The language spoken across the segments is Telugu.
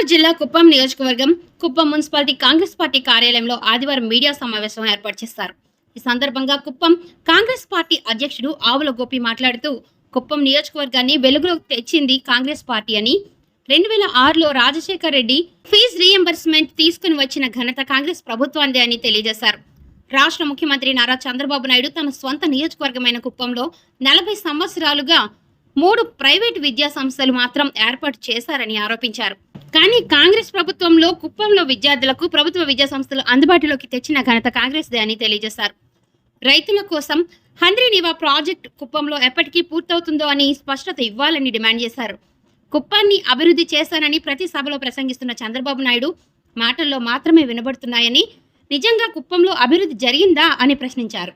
గుంటూరు జిల్లా కుప్పం నియోజకవర్గం కుప్పం మున్సిపాలిటీ కాంగ్రెస్ పార్టీ కార్యాలయంలో ఆదివారం మీడియా సమావేశం ఏర్పాటు చేశారు. ఈ సందర్భంగా కుప్పం కాంగ్రెస్ పార్టీ అధ్యక్షుడు ఆవుల గోపి మాట్లాడుతూ కుప్పం నియోజకవర్గాన్ని వెలుగులోకి తెచ్చింది కాంగ్రెస్ పార్టీ అని. రెండు వేల ఆరులో రాజశేఖర్ రెడ్డి ఫీజు రీఎంబర్స్మెంట్ తీసుకుని వచ్చిన ఘనత కాంగ్రెస్ ప్రభుత్వానిదే అని తెలియజేశారు. రాష్ట్ర ముఖ్యమంత్రి నారా చంద్రబాబు నాయుడు తన స్వంత నియోజకవర్గమైన కుప్పంలో నలభై సంవత్సరాలుగా మూడు ప్రైవేట్ విద్యా సంస్థలు మాత్రం ఏర్పాటు చేశారని ఆరోపించారు. కానీ కాంగ్రెస్ ప్రభుత్వంలో కుప్పంలో విద్యార్థులకు ప్రభుత్వ విద్యా సంస్థలు అందుబాటులోకి తెచ్చిన ఘనత కాంగ్రెస్దే అని తెలియజేశారు. రైతుల కోసం హంద్రీనివా ప్రాజెక్ట్ కుప్పంలో ఎప్పటికీ పూర్తవుతుందో అని స్పష్టత ఇవ్వాలని డిమాండ్ చేశారు. కుప్పాన్ని అభివృద్ధి చేశానని ప్రతి సభలో ప్రసంగిస్తున్న చంద్రబాబు నాయుడు మాటల్లో మాత్రమే వినబడుతున్నాయని నిజంగా కుప్పంలో అభివృద్ధి జరిగిందా అని ప్రశ్నించారు.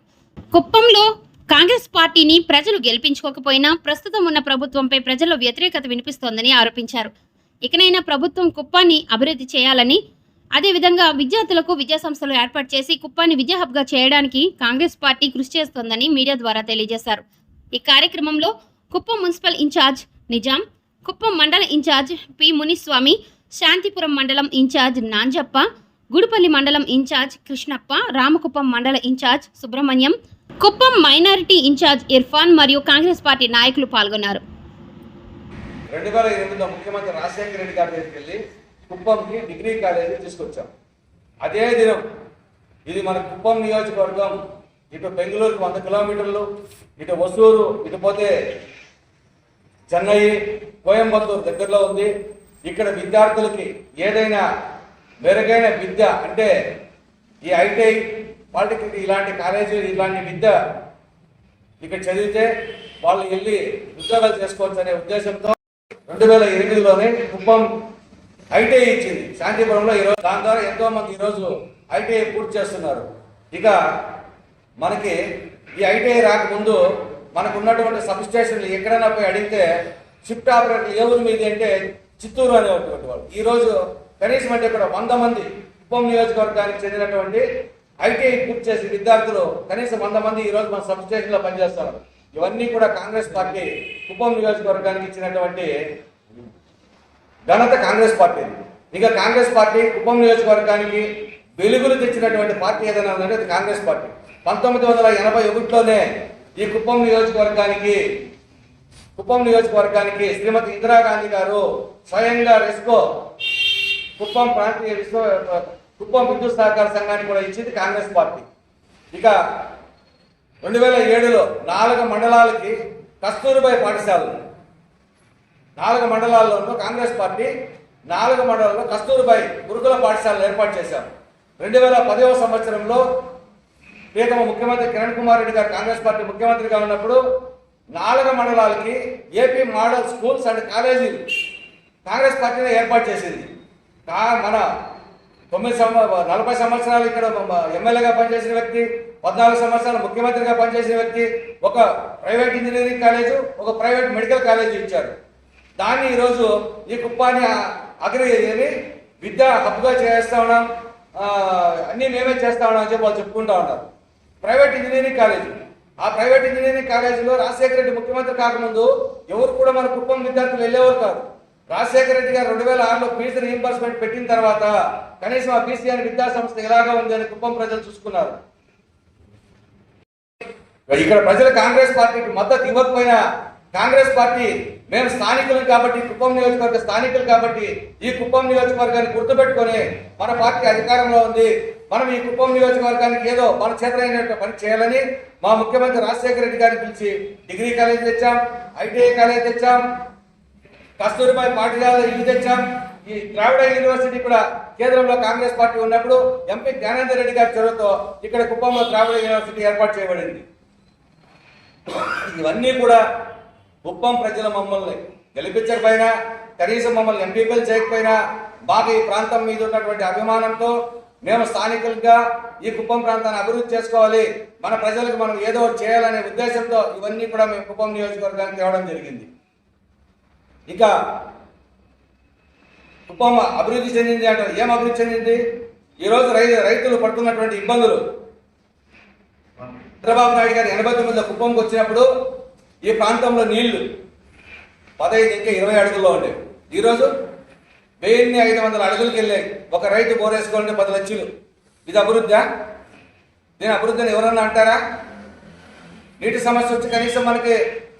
కుప్పంలో కాంగ్రెస్ పార్టీని ప్రజలు గెలిపించుకోకపోయినా ప్రస్తుతం ఉన్న ప్రభుత్వంపై ప్రజల్లో వ్యతిరేకత వినిపిస్తోందని ఆరోపించారు. ఇకనైనా ప్రభుత్వం కుప్పాన్ని అభివృద్ధి చేయాలని అదేవిధంగా విద్యార్థులకు విద్యా సంస్థలు ఏర్పాటు చేసి కుప్పాన్ని విద్యా హబ్గా చేయడానికి కాంగ్రెస్ పార్టీ కృషి చేస్తోందని మీడియా ద్వారా తెలియజేశారు. ఈ కార్యక్రమంలో కుప్పం మున్సిపల్ ఇన్ఛార్జ్ నిజాం కుప్పం మండల ఇన్ఛార్జ్ పి మునిస్వామి శాంతిపురం మండలం ఇన్ఛార్జ్ నాంజప్ప గుడిపల్లి మండలం ఇన్ఛార్జ్ కృష్ణప్ప రామకుప్పం మండల incharge Subrahmanyam Kuppam minority incharge Irfan మరియు కాంగ్రెస్ పార్టీ నాయకులు పాల్గొన్నారు. రెండు వేల ఎనిమిదిలో ముఖ్యమంత్రి రాజశేఖర రెడ్డి గారి దగ్గరికి వెళ్ళి కుప్పంకి డిగ్రీ కాలేజీ తీసుకొచ్చాం. అదే దినం ఇది మన కుప్పం నియోజకవర్గం. ఇటు బెంగళూరుకి వంద కిలోమీటర్లు ఇటు వసూరు ఇటు పోతే చెన్నై కోయంబత్తూరు దగ్గరలో ఉంది. ఇక్కడ విద్యార్థులకి ఏదైనా మెరుగైన విద్య అంటే ఈ ఐటీఐ పాలిటెక్నిక్ ఇలాంటి కాలేజీలు ఇలాంటి విద్య ఇక్కడ చదివితే వాళ్ళు వెళ్ళి ఉద్యోగాలు చేసుకోవచ్చు అనే ఉద్దేశంతో రెండు వేల ఎనిమిదిలోనే కుప్పం ఐటీఐ ఇచ్చింది. శాంతిపురంలో ఈరోజు దాని ద్వారా ఎంతో మంది ఈరోజు ఐటీఐ పూర్తి చేస్తున్నారు. ఇక మనకి ఈ ఐటీఐ రాకముందు మనకు ఉన్నటువంటి సబ్ స్టేషన్లు ఎక్కడైనా పోయి అడిగితే షిఫ్ట్ ఆపరేటర్ ఏ ఊరి మీద అంటే చిత్తూరు అనేటువంటి వాళ్ళు. ఈరోజు కనీసం అంటే ఇక్కడ వంద మంది కుప్పం నియోజకవర్గానికి చెందినటువంటి ఐటీఐ పూర్తి చేసిన విద్యార్థులు కనీసం వంద మంది ఈరోజు మన సబ్ స్టేషన్ పనిచేస్తున్నారు. ఇవన్నీ కూడా కాంగ్రెస్ పార్టీ కుప్పం నియోజకవర్గానికి ఇచ్చినటువంటి ఘనత కాంగ్రెస్ పార్టీ ఇక కాంగ్రెస్ పార్టీ కుప్పం నియోజకవర్గానికి వెలుగులు తెచ్చినటువంటి పార్టీ ఏదైనా ఉందంటే అది కాంగ్రెస్ పార్టీ. పంతొమ్మిది వందల ఎనభై ఒకటిలోనే ఈ కుప్పం నియోజకవర్గానికి కుప్పం నియోజకవర్గానికి శ్రీమతి ఇందిరాగాంధీ గారు స్వయంగా రెస్కో కుప్పం ప్రాంతీయ విశ్వ కుప్పం విద్యుత్ సహకార సంఘానికి కూడా ఇచ్చింది కాంగ్రెస్ పార్టీ. ఇక రెండు వేల ఏడులో నాలుగు మండలాలకి కస్తూరిబాయి పాఠశాలలు నాలుగు మండలాల్లోనూ కాంగ్రెస్ పార్టీ నాలుగు మండలాల్లో కస్తూరిబాయి గురుకుల పాఠశాలలు ఏర్పాటు చేశారు. రెండు వేల పదవ సంవత్సరంలో ప్రీతమ ముఖ్యమంత్రి కిరణ్ కుమార్ రెడ్డి గారు కాంగ్రెస్ పార్టీ ముఖ్యమంత్రిగా ఉన్నప్పుడు నాలుగు మండలాలకి ఏపీ మోడల్ స్కూల్స్ అండ్ కాలేజీలు కాంగ్రెస్ పార్టీని ఏర్పాటు చేసింది. మన తొమ్మిది సంవ నలభై సంవత్సరాలు ఇక్కడ ఎమ్మెల్యేగా పనిచేసిన వ్యక్తి పద్నాలుగు సంవత్సరాలు ముఖ్యమంత్రిగా పనిచేసిన వ్యక్తి ఒక ప్రైవేట్ ఇంజనీరింగ్ కాలేజు ఒక ప్రైవేట్ మెడికల్ కాలేజీ ఇచ్చారు. దాన్ని ఈరోజు ఈ కుప్పాన్ని అగ్రి విద్యా హబ్గా చేస్తా ఉన్నాం. అన్నీ మేమే చేస్తా ఉన్నాం అని చెప్పి వాళ్ళు చెప్పుకుంటా ఉన్నారు. Private engineering college. ఆ ప్రైవేట్ ఇంజనీరింగ్ కాలేజీలో రాజశేఖర రెడ్డి ముఖ్యమంత్రి కాకముందు ఎవరు కూడా మన కుప్పం విద్యార్థులు వెళ్ళేవారు కాదు. రాజశేఖర రెడ్డి గారు రెండు వేల ఆరులో ఫీజు రీఎంబర్స్మెంట్ పెట్టిన తర్వాత కనీసం ఆ బీసీఆర్ విద్యా సంస్థ ఎలాగా ఉంది అని కుప్పం ప్రజలు చూసుకున్నారు. ఇక్కడ ప్రజలు కాంగ్రెస్ పార్టీకి మద్దతు ఇవ్వకపోయినా కాంగ్రెస్ పార్టీ మేము స్థానికులు కాబట్టి కుప్పం నియోజకవర్గ స్థానికులు కాబట్టి ఈ కుప్పం నియోజకవర్గాన్ని గుర్తుపెట్టుకొని మన పార్టీ అధికారంలో ఉంది. మనం ఈ కుప్పం నియోజకవర్గానికి ఏదో మన చేతనైన పని చేయాలని మా ముఖ్యమంత్రి రాజశేఖర రెడ్డి గారిని పిలిచి డిగ్రీ కాలేజ్ తెచ్చాం ఐటీఐ కాలేజ్ తెచ్చాం కస్తూరిబాయి పాఠశాల ఇల్లు తెచ్చాం ఈ ద్రావిడ యూనివర్సిటీ కూడా కేంద్రంలో కాంగ్రెస్ పార్టీ ఉన్నప్పుడు ఎంపీ జ్ఞానేందర్ రెడ్డి గారి చొరవతో ఇక్కడ కుప్పంలో ద్రావిడ యూనివర్సిటీ ఏర్పాటు చేయబడింది. ఇవన్నీ కూడా కుప్పం ప్రజల మమ్మల్ని గెలిపించకపోయినా కనీసం మమ్మల్ని ఎంపీపీలు చేయకపోయినా బాగా ఈ ప్రాంతం మీద ఉన్నటువంటి అభిమానంతో మేము స్థానికులుగా ఈ కుప్పం ప్రాంతాన్ని అభివృద్ధి చేసుకోవాలి. మన ప్రజలకు మనం ఏదో చేయాలనే ఉద్దేశంతో ఇవన్నీ కూడా మేము కుప్పం నియోజకవర్గానికి తేవడం జరిగింది. ఇక కుప్పం అభివృద్ధి చెందింది అంటే ఏం అభివృద్ధి చెందింది? ఈరోజు రైతు రైతులు పడుతున్నటువంటి ఇబ్బందులు. చంద్రబాబు నాయుడు గారు ఎనభై తొమ్మిదిలో కుప్పంకి వచ్చినప్పుడు ఈ ప్రాంతంలో నీళ్ళు పదహైదు ఇంకా ఇరవై అడుగుల్లో ఉండేవి. ఈరోజు వెయ్యిన్ని ఐదు వందల అడుగులకి వెళ్ళాయి. ఒక రైతు బోరేసుకోవాలంటే పది లక్షలు. ఇది అభివృద్ధా? దీని అభివృద్ధి అని ఎవరన్నా అంటారా? నీటి సమస్య వచ్చి కనీసం మనకి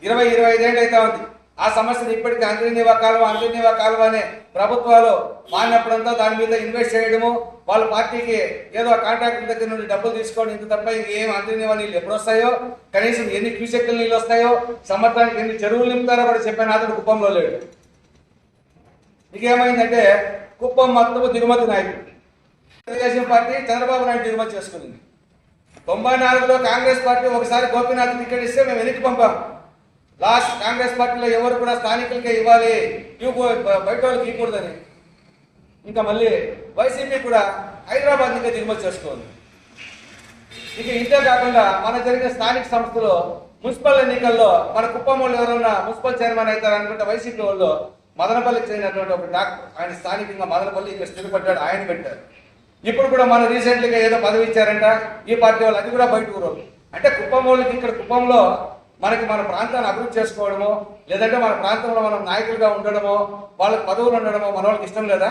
ఇరవై ఇరవై ఐదేళ్ళు అయితే ఉంది. ఆ సమస్యను ఇప్పటికీ అంతర్నీవా కాలువ అంతర్నీవా కాలువ అనే ప్రభుత్వాలు మారినప్పుడంతా దాని మీద ఇన్వెస్ట్ చేయడము వాళ్ళ పార్టీకి ఏదో కాంట్రాక్టర్ దగ్గర నుండి డబ్బులు తీసుకోవడం ఇంత తప్ప ఇంకేం అంతర్నీవా నీళ్ళు ఎప్పుడు వస్తాయో కనీసం ఎన్ని క్యూసెక్కుల నీళ్ళు వస్తాయో సంవత్సరానికి ఎన్ని చెరువులు నింపుతారో కూడా చెప్పాను అతడు కుప్పంలో లేడు. ఇంకేమైందంటే కుప్పం మొత్తం దిగుమతి నాయకుడు. తెలుగుదేశం పార్టీ చంద్రబాబు నాయుడు దిగుమతి చేసుకుంది. తొంభై నాలుగులో కాంగ్రెస్ పార్టీ ఒకసారి గోపీనాథ్ టికెట్ ఇస్తే మేము వెనక్కి పంపాం. లాస్ట్ కాంగ్రెస్ పార్టీలో ఎవరు కూడా స్థానికులకే ఇవ్వాలి. బయట వాళ్ళకి ఇవ్వకూడదని. ఇంకా మళ్ళీ వైసీపీ కూడా హైదరాబాద్ ఇంకా దిగుమతి చేసుకోండి ఇక ఇంతే కాకుండా మన జరిగిన స్థానిక సంస్థలో మున్సిపల్ ఎన్నికల్లో మన కుప్పం వాళ్ళు ఎవరన్నా మున్సిపల్ చైర్మన్ అవుతారు అనుకుంటే వైసీపీ వాళ్ళు మదనపల్లికి చెందినటువంటి ఒక డాక్టర్ ఆయన స్థానికంగా మదనపల్లి ఇక్కడ స్థిరపడ్డాడు ఆయన పెట్టారు. ఇప్పుడు కూడా మన రీసెంట్గా ఏదో పదవి ఇచ్చారంట ఈ పార్టీ వాళ్ళు అది కూడా బయట ఊరు. అంటే కుప్పం వాళ్ళకి ఇక్కడ కుప్పంలో మనకి మన ప్రాంతాన్ని అభివృద్ధి చేసుకోవడమో లేదంటే మన ప్రాంతంలో మనం నాయకులుగా ఉండడమో వాళ్ళకి పదవులు ఉండడమో మన వాళ్ళకి ఇష్టం లేదా?